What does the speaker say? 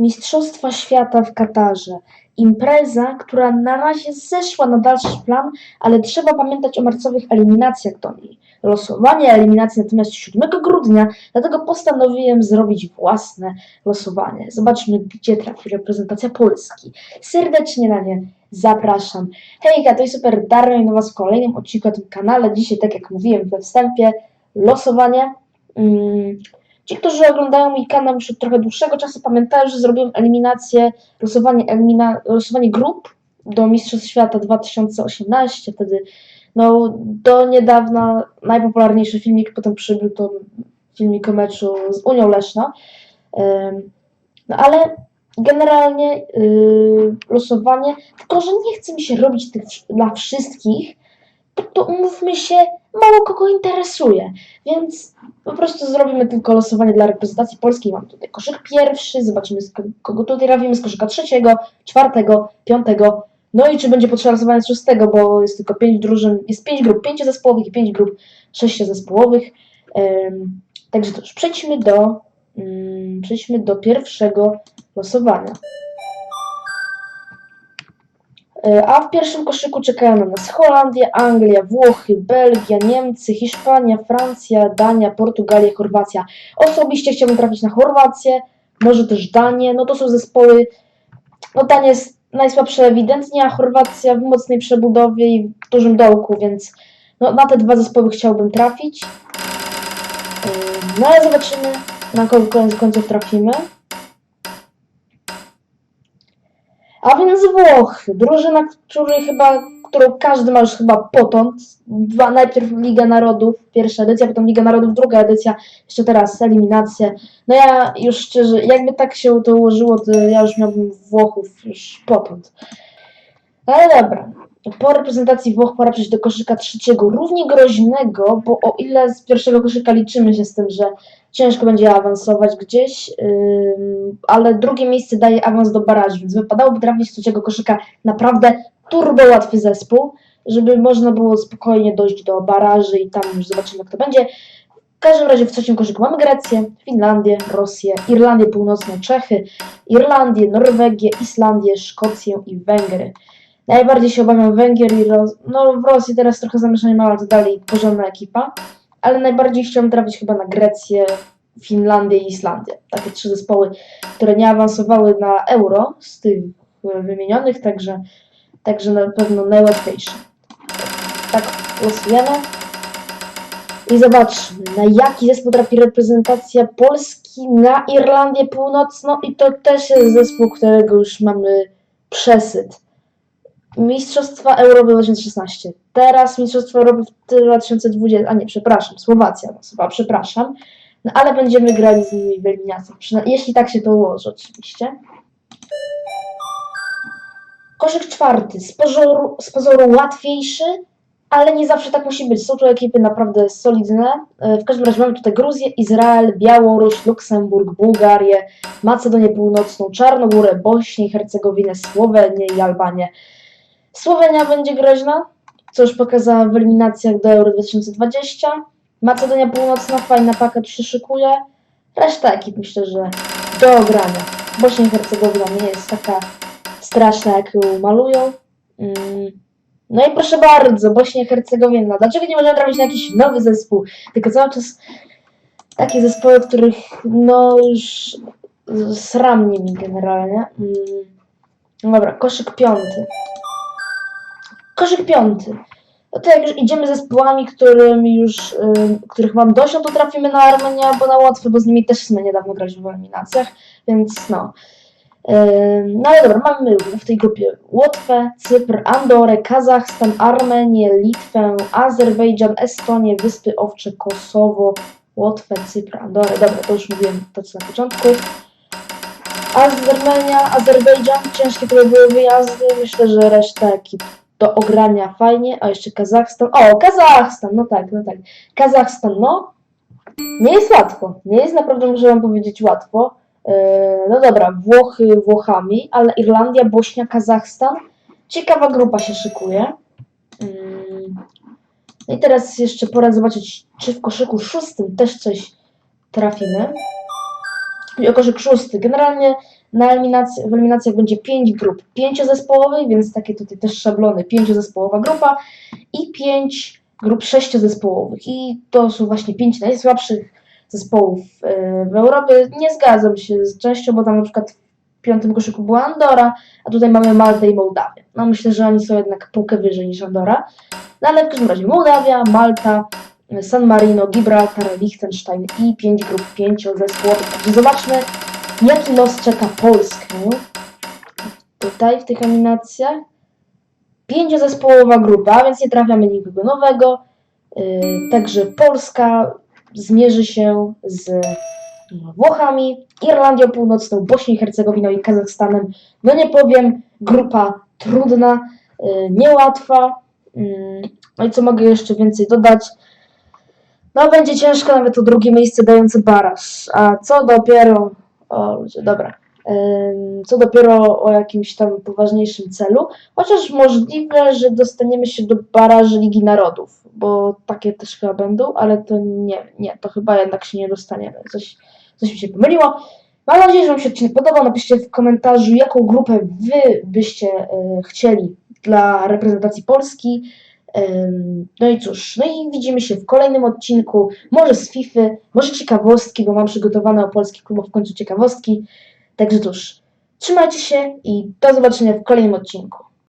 Mistrzostwa Świata w Katarze. Impreza, która na razie zeszła na dalszy plan, ale trzeba pamiętać o marcowych eliminacjach do niej. Losowanie eliminacji natomiast 7 grudnia, dlatego postanowiłem zrobić własne losowanie. Zobaczmy, gdzie trafi reprezentacja Polski. Serdecznie na nie zapraszam. Hejka, to jest Super Darwin do Was w kolejnym odcinku na tym kanale. Dzisiaj, tak jak mówiłem we wstępie, losowanie. Mm, Ci, którzy oglądają mój kanał już od trochę dłuższego czasu, pamiętają, że zrobiłem eliminację, losowanie, elimina, losowanie grup do Mistrzostw Świata 2018. Wtedy, no, do niedawna najpopularniejszy filmik, potem przybył to filmik o meczu z Unią Leszno. Ym, No ale generalnie yy, losowanie, tylko że nie chce mi się robić tych dla wszystkich, to, to umówmy się, mało kogo interesuje, więc po prostu zrobimy tylko losowanie dla reprezentacji polskiej. Mam tutaj koszyk pierwszy, zobaczymy kogo tutaj trafimy, z koszyka trzeciego, czwartego, piątego, no i czy będzie potrzeba losowania z szóstego, bo jest tylko pięć drużyn, jest pięć grup pięciozespołowych i pięć grup sześciozespołowych. Ym, także to już przejdźmy do, ym, przejdźmy do pierwszego losowania. A w pierwszym koszyku czekają na nas Holandia, Anglia, Włochy, Belgia, Niemcy, Hiszpania, Francja, Dania, Portugalia, Chorwacja. Osobiście chciałbym trafić na Chorwację, może też Danię. No to są zespoły. No Dania jest najsłabsza ewidentnie, a Chorwacja w mocnej przebudowie i w dużym dołku, więc no, na te dwa zespoły chciałbym trafić. E, No ale zobaczymy, na kogo koniec końców trafimy. A więc Włochy, drużyna, której chyba, którą każdy ma już chyba potąd. Dwa, najpierw Liga Narodów, pierwsza edycja, potem Liga Narodów, druga edycja, jeszcze teraz eliminacje. No ja już szczerze, jakby tak się to ułożyło, to ja już miałbym Włochów już potąd. Ale dobra. Po reprezentacji Włoch pora przejść do koszyka trzeciego, równie groźnego, bo o ile z pierwszego koszyka liczymy się z tym, że ciężko będzie awansować gdzieś, ale drugie miejsce daje awans do barażu, więc wypadałoby trafić z trzeciego koszyka naprawdę turbo łatwy zespół, żeby można było spokojnie dojść do baraży i tam już zobaczymy kto będzie. W każdym razie w trzecim koszyku mamy Grecję, Finlandię, Rosję, Irlandię Północną, Czechy, Irlandię, Norwegię, Islandię, Szkocję i Węgry. Najbardziej się obawiam Węgier i Ros... No w Rosji teraz trochę zamieszanie ma, ale to dalej porządna ekipa. Ale najbardziej chciałbym trafić chyba na Grecję, Finlandię i Islandię. Takie trzy zespoły, które nie awansowały na euro z tych e, wymienionych, także, także na pewno najłatwiejsze. Tak, losujemy. I zobaczmy, na jaki zespół trafi reprezentacja Polski na Irlandię Północną i to też jest zespół, którego już mamy przesyt. Mistrzostwa Europy 2016. Teraz Mistrzostwa Europy w 2020. A nie, przepraszam, Słowacja losowa, przepraszam. No ale będziemy grali z nimi w eliminacjach. Jeśli tak się to ułoży, oczywiście. Koszyk czwarty. Z pozoru, z pozoru łatwiejszy, ale nie zawsze tak musi być. Są tu ekipy naprawdę solidne. E, W każdym razie mamy tutaj Gruzję, Izrael, Białoruś, Luksemburg, Bułgarię, Macedonię Północną, Czarnogórę, Bośnię Hercegowinę, Słowenię i Albanię. Słowenia będzie groźna, co już pokazała w eliminacjach do Euro 2020. Macedonia Północna, fajna paka tu się szykuje. Reszta ekip myślę, że do ogrania. Bośnia i Hercegowina nie jest taka straszna, jak ją malują. Mm. No i proszę bardzo, Bośnia i Hercegowina. Dlaczego nie możemy trafić na jakiś nowy zespół? Tylko cały czas takie zespoły, których no już sramnie mi generalnie. Mm. Dobra, koszyk piąty. Koszyk piąty. No to jak już idziemy zespołami, którym już, których mam dość, no to trafimy na Armenię albo na Łotwę, bo z nimi też my niedawno graliśmy w eliminacjach, więc no. No ale dobra, mamy w tej grupie Łotwę, Cypr, Andorę, Kazachstan, Armenię, Litwę, Azerbejdżan, Estonię, Wyspy Owcze, Kosowo, Łotwę, Cypr, Andorę. Dobra, to już mówiłem to co na początku. Armenia, Azerbejdżan, ciężkie to były wyjazdy, myślę, że reszta ekip do ogrania fajnie, a jeszcze Kazachstan. O, Kazachstan, no tak, no tak. Kazachstan, no. Nie jest łatwo. Nie jest naprawdę, muszę wam powiedzieć, łatwo. Yy, no dobra, Włochy Włochami, ale Irlandia, Bośnia, Kazachstan. Ciekawa grupa się szykuje. Yy, i teraz jeszcze pora zobaczyć, czy w koszyku szóstym też coś trafimy. I o koszyk szósty. Generalnie Na eliminacji, w eliminacjach będzie 5 grup pięciozespołowych, więc takie tutaj też szablony, pięciozespołowa grupa i 5 grup sześciozespołowych. I to są właśnie 5 najsłabszych zespołów e, w Europie. Nie zgadzam się z częścią, bo tam na przykład w piątym koszyku była Andora, a tutaj mamy Maltę i Mołdawię. No myślę, że oni są jednak półkę wyżej niż Andora. No ale w każdym razie Mołdawia, Malta, San Marino, Gibraltar, Liechtenstein i 5 grup pięciozespołowych. Także zobaczmy, jaki los czeka Polskę. Tutaj w tych eliminacjach. Pięciozespołowa grupa, więc nie trafiamy nikogo nowego. Yy, Także Polska zmierzy się z Włochami, Irlandią Północną, Bośnią i Hercegowiną i Kazachstanem. No nie powiem, grupa trudna, yy, niełatwa. Yy, No i co mogę jeszcze więcej dodać? No będzie ciężko nawet o drugie miejsce dający baraż. A co dopiero... O ludzie, dobra. Ym, Co dopiero o jakimś tam poważniejszym celu. Chociaż możliwe, że dostaniemy się do baraży Ligi Narodów, bo takie też chyba będą, ale to nie, nie, to chyba jednak się nie dostaniemy. Coś, coś mi się pomyliło. Mam nadzieję, że Wam się odcinek podobał. Napiszcie w komentarzu, jaką grupę Wy byście e, chcieli dla reprezentacji Polski. No i cóż, no i widzimy się w kolejnym odcinku, może z FIFA, może ciekawostki, bo mam przygotowane o polskich klubach w końcu ciekawostki. Także cóż, trzymajcie się i do zobaczenia w kolejnym odcinku.